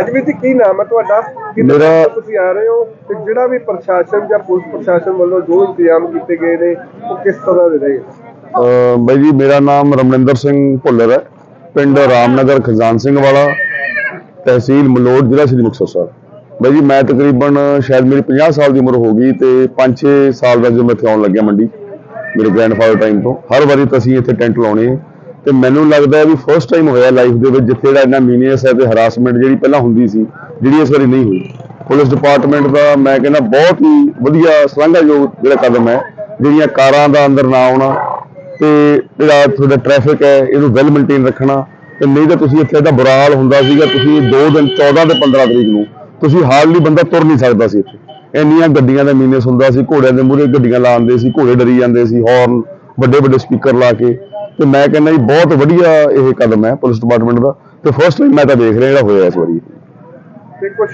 ਅੱਜ ਵੀ ਜੀ ਕੀ ਨਾਮ ਹੈ ਤੁਹਾਡਾ? ਕਿੰਨੇ ਮੇਰਾ- ਤੁਸੀਂ ਆ ਰਹੇ ਹੋ? ਤੇ ਜਿਹੜਾ ਵੀ ਪ੍ਰਸ਼ਾਸਨ ਜਾਂ ਪੁਲਿਸ ਪ੍ਰਸ਼ਾਸਨ ਵੱਲੋਂ ਜੋ ਇੰਤਜ਼ਾਮ ਕੀਤੇ ਗਏ ਨੇ ਉਹ ਕਿਸ ਤਰ੍ਹਾਂ ਦੇ ਰਹੇ ਅਹ ਬਾਈ ਜੀ ਮੇਰਾ ਨਾਮ ਰਮਨਿੰਦਰ ਸਿੰਘ ਭੁੱਲਰ ਹੈ। ਪਿੰਡ ਰਾਮਨਗਰ ਖਜ਼ਾਨ ਸਿੰਘ ਵਾਲਾ ਤਹਿਸੀਲ ਮਲੋਟ ਜ਼ਿਲ੍ਹਾ ਸ੍ਰੀ ਮੁਕਤਸਰ ਸਾਹਿਬ। ਬਾਈ ਜੀ ਮੈਂ ਤਕਰੀਬਨ ਸ਼ਾਇਦ ਮੇਰੀ 50 ਸਾਲ ਦੀ ਉਮਰ ਹੋ ਗਈ ਤੇ 5-6 ਸਾਲ ਦਾ ਜਦੋਂ ਮੈਂ ਇੱਥੇ ਆਉਣ ਲੱਗਿਆ ਮੰਡੀ ਮੇਰੇ ਗ੍ਰੈਂਡਫਾਦਰ ਟਾਈਮ ਤੋਂ। ਹਰ ਵਾਰੀ ਤਾਂ ਅਸੀਂ ਇੱਥੇ ਟੈਂਟ ਲਾਉਣੇ ਤੇ ਮੈਨੂੰ ਲੱਗਦਾ ਵੀ ਫਰਸਟ ਟਾਈਮ ਹੋਇਆ ਲਾਈਫ ਦੇ ਵਿੱਚ ਜਿੱਥੇ ਜਿਹੜਾ ਇੰਨਾ ਮੀਨੀਅਸ ਹੈ ਤੇ ਹਰਾਸਮੈਂਟ ਜਿਹੜੀ ਪਹਿਲਾਂ ਹੁੰਦੀ ਸੀ, ਜਿਹੜੀ ਇਸ ਵਾਰੀ ਨਹੀਂ ਹੋਈ। ਪੁਲਿਸ ਡਿਪਾਰਟਮੈਂਟ ਦਾ ਮੈਂ ਕਹਿੰਦਾ ਬਹੁਤ ਹੀ ਵਧੀਆ, ਸ਼ਲਾਘਾਯੋਗ ਜਿਹੜਾ ਕਦਮ ਹੈ, ਜਿਹੜੀਆਂ ਕਾਰਾਂ ਦਾ ਅੰਦਰ ਨਾ ਆਉਣਾ ਤੇ ਜਿਹੜਾ ਤੁਹਾਡਾ ਟ੍ਰੈਫਿਕ ਹੈ, ਇਹਨੂੰ ਵੈਲ ਮੇਨਟੇਨ ਰੱਖਣਾ ਤੇ ਨਹੀਂ ਤਾਂ ਤੁਸੀਂ ਇੱਥੇ ਦਾ ਬੁਰਾ ਹਾਲ ਹੁੰਦਾ ਸੀਗਾ, ਤੁਸੀਂ 2 ਦਿਨ 14 ਤੇ 15 ਤਰੀਕ ਨੂੰ, ਤੁਸੀਂ ਹਾਰਡਲੀ ਬੰਦਾ ਤੁਰ ਨਹੀਂ ਸਕਦਾ ਸੀ ਇੱਥੇ। ਇੰਨੀਆਂ ਗੱਡੀਆਂ ਦਾ ਮੀਨਸ ਹੁੰਦਾ ਸੀ, ਘੋੜਿਆਂ ਦੇ ਮੂਹਰੇ ਗੱਡੀਆਂ ਲਾਉਂਦੇ ਸੀ, ਘੋੜੇ ਡਰੀ ਜਾਂਦੇ ਸੀ ਹਾਰਨ ਵੱਡੇ ਵੱਡੇ ਸਪੀਕਰ ਲਾ ਕੇ। ਤੇ ਮੈਂ ਕਹਿੰਦਾ ਜੀ ਬਹੁਤ ਵਧੀਆ ਇਹ ਕਦਮ ਹੈ ਪੁਲਿਸ ਡਿਪਾਰਟਮੈਂਟ ਦਾ। ਤੇ ਫਸਟ ਟਾਈਮ ਮੈਂ ਤਾਂ ਦੇਖ ਰਿਹਾ ਜਿਹੜਾ ਹੋਇਆ ਇਸ ਵਾਰੀ। ਤੇ ਕੁਝ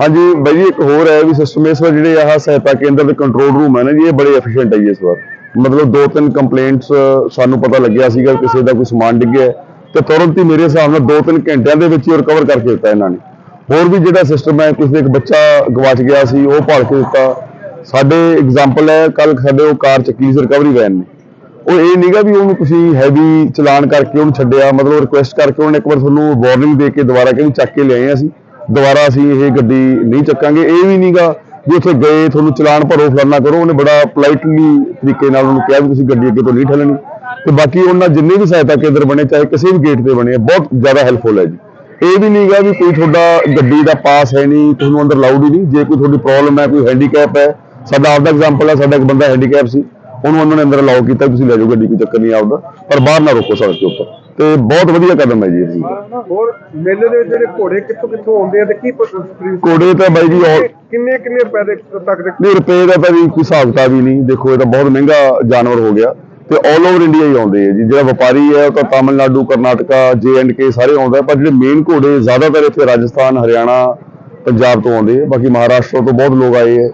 ਹਾਂਜੀ ਬਾਈ ਜੀ ਇੱਕ ਹੋਰ ਹੈ ਵੀ ਸਿਸਟਮ ਇਸ ਵਾਰ ਜਿਹੜੇ ਆਹ ਸਹਾਇਤਾ ਕੇਂਦਰ ਦੇ ਕੰਟਰੋਲ ਰੂਮ ਹੈ ਨਾ ਜੀ ਇਹ ਬੜੇ ਐਫੀਸ਼ੀਐਂਟ ਹੈ ਜੀ ਇਸ ਵਾਰ। ਮਤਲਬ ਦੋ ਤਿੰਨ ਕੰਪਲੇਂਟਸ ਸਾਨੂੰ ਪਤਾ ਲੱਗਿਆ ਸੀਗਾ ਕਿਸੇ ਦਾ ਕੋਈ ਸਮਾਨ ਡਿੱਗਿਆ ਤੇ ਤੁਰੰਤ ਹੀ ਮੇਰੇ ਹਿਸਾਬ ਨਾਲ ਦੋ ਤਿੰਨ ਘੰਟਿਆਂ ਦੇ ਵਿੱਚ ਹੀ ਰਿਕਵਰ ਕਰਕੇ ਦਿੱਤਾ ਇਹਨਾਂ ਨੇ। ਹੋਰ ਵੀ ਜਿਹੜਾ ਸਿਸਟਮ ਹੈ ਕਿਸੇ ਇੱਕ ਬੱਚਾ ਗਵਾਚ ਗਿਆ ਸੀ ਉਹ ਭਾਲ ਕੇ ਦਿੱਤਾ। ਸਾਡੇ ਐਗਜ਼ਾਮਪਲ ਹੈ ਕੱਲ ਸਾਡੇ ਉਹ ਕਾਰ ਚੱਕੀ ਸੀ ਰਿਕਵਰੀ ਵੈਨ ਨੇ। ਉਹ ਇਹ ਨਹੀਂਗਾ ਵੀ ਉਹਨੂੰ ਤੁਸੀਂ ਹੈਵੀ ਚਲਾਨ ਕਰਕੇ ਉਹਨੂੰ ਛੱਡਿਆ, ਮਤਲਬ ਰਿਕੁਐਸਟ ਕਰਕੇ ਉਹਨੇ ਇੱਕ ਵਾਰ ਤੁਹਾਨੂੰ ਵਾਰਨਿੰਗ ਦੇ ਕੇ ਦੁਬਾਰਾ ਕਹਿੰਦੇ ਚੱਕ ਕੇ ਲਿਆਏ ਅਸੀਂ। ਦੁਬਾਰਾ ਅਸੀਂ ਇਹ ਗੱਡੀ ਨਹੀਂ ਚੱਕਾਂਗੇ। ਇਹ ਵੀ ਨਹੀਂਗਾ ਵੀ ਉੱਥੇ ਗਏ, ਤੁਹਾਨੂੰ ਚਲਾਨ ਭਰੋ, ਫਲਾਨਾ ਕਰੋ। ਉਹਨੇ ਬੜਾ ਪੋਲਾਈਟਲੀ ਤਰੀਕੇ ਨਾਲ ਉਹਨੂੰ ਕਿਹਾ ਵੀ ਤੁਸੀਂ ਗੱਡੀ ਅੱਗੇ ਤੋਂ ਨਹੀਂ ਠੱਲਣੀ ਤੇ ਬਾਕੀ ਉਹਨਾਂ ਜਿੰਨੇ ਵੀ ਸਹਾਇਤਾ ਕੇਂਦਰ ਬਣੇ, ਚਾਹੇ ਕਿਸੇ ਵੀ ਗੇਟ ਤੇ ਬਣੇ ਆ ਬਹੁਤ ਜ਼ਿਆਦਾ ਹੈਲਪਫੁਲ ਹੈ ਜੀ। ਇਹ ਵੀ ਨਹੀਂਗਾ ਵੀ ਕੋਈ ਤੁਹਾਡਾ ਗੱਡੀ ਦਾ ਪਾਸ ਹੈ ਨਹੀਂ, ਤੁਹਾਨੂੰ ਅੰਦਰ ਲਾਊਡ ਹੀ ਨਹੀਂ। ਜੇ ਕੋਈ ਤੁਹਾਡੀ ਪ੍ਰੋਬਲਮ ਹੈ, ਕੋਈ ਹੈਂਡੀਕੈਪ ਹੈ, ਸਾਡਾ ਆਪਦਾ ਐਗਜ਼ਾਮਪਲ ਹੈ, ਸਾਡਾ ਇੱਕ ਬੰਦਾ ਹੈਂਡੀਕੈਪ ਸੀ। ਉਹਨੂੰ ਉਹਨਾਂ ਨੇ ਅੰਦਰ ਅਲਾਉ ਕੀਤਾ ਤੁਸੀਂ ਲੈ ਜਾਓ ਗੱਡੀ ਕੋਈ ਚੱਕਰ ਨਹੀਂ ਆਪਦਾ ਪਰ ਬਾਹਰ ਨਾ ਰੋਕੋ ਸੜਕ ਦੇ ਉੱਪਰ। ਤੇ ਬਹੁਤ ਵਧੀਆ ਕਦਮ ਹੈ ਜੀ ਇਹ। ਹੋਰ ਮੇਲੇ ਦੇ ਜਿਹੜੇ ਘੋੜੇ ਕਿੱਥੋਂ ਕਿੱਥੋਂ ਆਉਂਦੇ ਆ ਤੇ ਕੀ ਕੋੜੇ ਤਾਂ ਬਾਈ ਜੀ ਕਿੰਨੇ ਕਿੰਨੇ ਰੁਪਏ ਦੇ ਤੱਕ ਦੇ ਨਹੀਂ ਰੁਪਏ ਦਾ ਤਾਂ ਵੀ ਕੋਈ ਹਿਸਾਬ ਕਿਤਾਬ ਹੀ ਨਹੀਂ। ਦੇਖੋ ਇਹ ਤਾਂ ਬਹੁਤ ਮਹਿੰਗਾ ਜਾਨਵਰ ਹੋ ਗਿਆ। ਤੇ 올 ਓਵਰ ਇੰਡੀਆ ਹੀ ਆਉਂਦੇ ਆ ਜੀ। ਜਿਹੜਾ ਵਪਾਰੀ ਹੈ ਉਹ ਤਾਂ ਤਾਮਿਲਨਾਡੂ ਕਰਨਾਟਕਾ ਜੇ ਐਂਡ ਕੇ ਸਾਰੇ ਆਉਂਦਾ ਪਰ ਜਿਹੜੇ ਮੇਨ ਘੋੜੇ ਜ਼ਿਆਦਾਤਰ ਇੱਥੇ ਰਾਜਸਥਾਨ ਹਰਿਆਣਾ ਪੰਜਾਬ ਤੋਂ ਆਉਂਦੇ ਆ। ਬਾਕੀ ਮਹਾਰਾਸ਼ਟਰ ਤੋਂ ਬਹੁਤ ਲੋਕ ਆਏ ਹੈ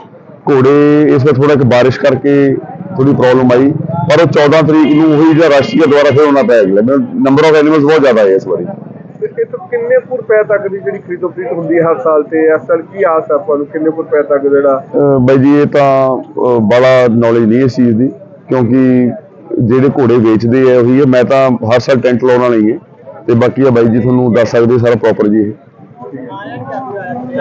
ਘੋੜੇ ਇਸ ਵਾਰ ਥੋੜਾ ਕਿ ਬਾਰਿਸ਼ ਕਰਕੇ ਥੋੜੀ ਪ੍ਰੋਬਲਮ ਆਈ ਪਰ ਉਹ 14 ਤਰੀਕ ਨੂੰ ਉਹੀ ਜਿਹੜਾ ਰਾਸ਼ਟਰੀय ਦੁਆਰਾ ਫਿਰ ਹੋਣਾ ਪੈ ਗਿਆ। ਨੰਬਰ ਆਫ ਐਨੀਮਲਸ ਬਹੁਤ ਜ਼ਿਆਦਾ ਹੈ ਇਸ ਵਾਰੀ। ਤੇ ਇਹ ਤੋਂ ਕਿੰਨੇ ਕੁ ਰੁਪਏ ਤੱਕ ਦੀ ਜਿਹੜੀ ਖਰੀਦੋ ਫਰੀਦ ਹੁੰਦੀ ਹੈ ਹਰ ਸਾਲ ਤੇ? ਇਸ ਸਾਲ ਕੀ ਆਸ ਹੈ ਆਪਾਂ ਨੂੰ? ਕਿੰਨੇ ਕੁ ਰੁਪਏ ਤੱਕ ਜਿਹੜਾ? ਅਹ ਬਾਈ ਜੀ ਇਹ ਤਾਂ ਬੜਾ ਨੌਲੇਜ ਨਹੀਂ ਇਸ ਚੀਜ਼ ਦੀ ਕਿਉਂਕਿ ਜਿਹੜੇ ਘੋੜੇ ਵੇਚਦੇ ਆ ਉਹੀ ਹੈ ਮੈਂ ਤਾਂ ਹਰ ਸਾਲ ਟੈਂਟ ਲਾਉਣ ਵਾਲਾ ਹੀ ਹੈ ਤੇ ਬਾਕੀ ਆ ਬਾਈ ਜੀ ਤੁਹਾਨੂੰ ਦੱਸ ਸਕਦੇ ਸਾਰਾ ਪ੍ਰੋਪਰ ਜੀ ਇਹ।